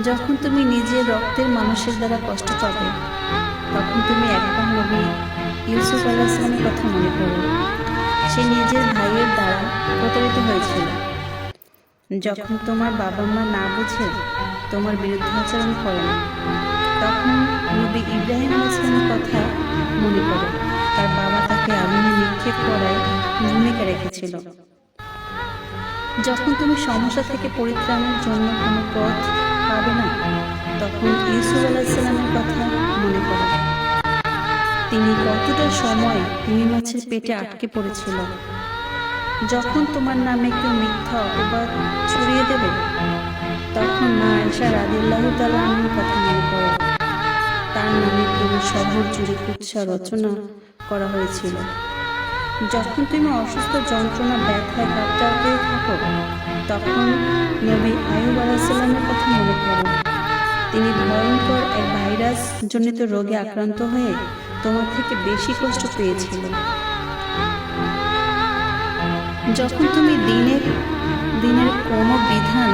যখন তুমি নিজের রক্তের মানুষের দ্বারা কষ্ট পাবে, তখন তুমি একবার নবী ইউসুফ আলাহিসামের কথা মনে করো। সে নিজের ভাইয়ের দ্বারা প্রতারিত হয়েছিল। যখন তোমার বাবা মা না বুঝে তোমার বিরুদ্ধে আচরণ করেন তখন নবী ইব্রাহিম আলাইসলামের কথা মনে করো। তার বাবা তাকে আগুনে নিক্ষেপ করায় ভূমিকা রেখেছিল। যখন তুমি সমস্যা থেকে পরিত্রাণের জন্য কোনো পথ পাবে না, তখন ইউসুফ আলাহিসাল্লামের কথা মনে করো তিনি কতটা সময় তিমি মাছের পেটে আটকে পড়েছিল। যখন তোমার নামে কেউ মিথ্যা অপবাদ ছড়িয়ে দেবে, তখন মা আয়সা রাদিল্লাহ তালামের কথা মনে করো তার নামে পুরো শহর জুড়ে কুৎসা রচনা করা হয়েছিল। যখন তুমি অসুস্থ যন্ত্রণা, ব্যথায় কাপটাতে থাকো তখন নবী আয়ুব আলাহিসাল্লামের কথা মনে করো তিনি ভয়ঙ্কর এক ভাইরাস জনিত রোগে আক্রান্ত হয়ে তোমার থেকে বেশি কষ্ট পেয়েছিল যখন তুমি দিনের দিনের কোনো বিধান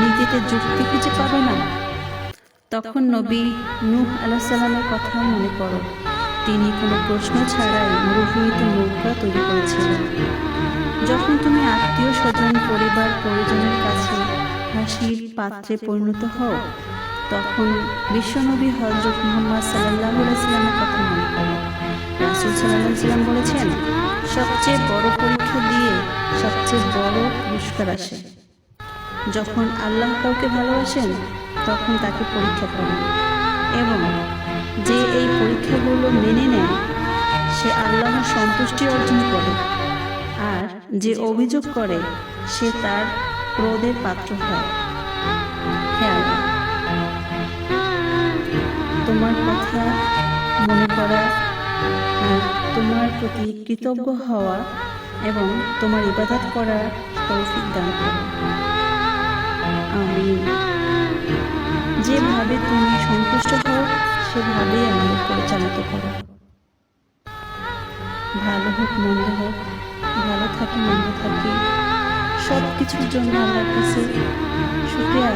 নীতিতে যুক্তি খুঁজে পাবে না, তখন নবী নূহ আলাহিসাল্লামের কথা মনে করো তিনি কোনো প্রশ্ন ছাড়াই মরুভূমিতে নৌকা তৈরি করেছিলেন। যখন তুমি আত্মীয় স্বজন পরিবার পরিজনের কাছে হাসির পাত্রে পরিণত হও। তখন বিশ্বনবী হজরত মোহাম্মদ সাল্লাহ সাল্লামের কথা মনে করো রাসুল সাল্লাহ সাল্লাম বলেছেন, সবচেয়ে বড় পরীক্ষা দিয়ে সবচেয়ে বড় পুরস্কার আসে। যখন আল্লাহ কাউকে ভালোবাসেন, তখন তাকে পরীক্ষা করেন। এবং যে এই পরীক্ষাগুলো মেনে নেয়, সে আল্লাহর সন্তুষ্টি অর্জন করে। আর যে অভিযোগ করে সে তার ক্রোধের পাত্র হয়। হ্যাঁ তোমার কথা মনে করা তোমার প্রতি কৃতজ্ঞ হওয়া এবং তোমার ইবাদত করার তৌফিক দান করো। আমি যেভাবে তুমি সন্তুষ্ট হও, সেভাবেই আমাদের পরিচালিত করো। ভালো হোক, মন্দ হোক, ভালো থাকি, মন্দ থাকি সব কিছুর জন্য আল্লাহর কাছে শুক্রিয়া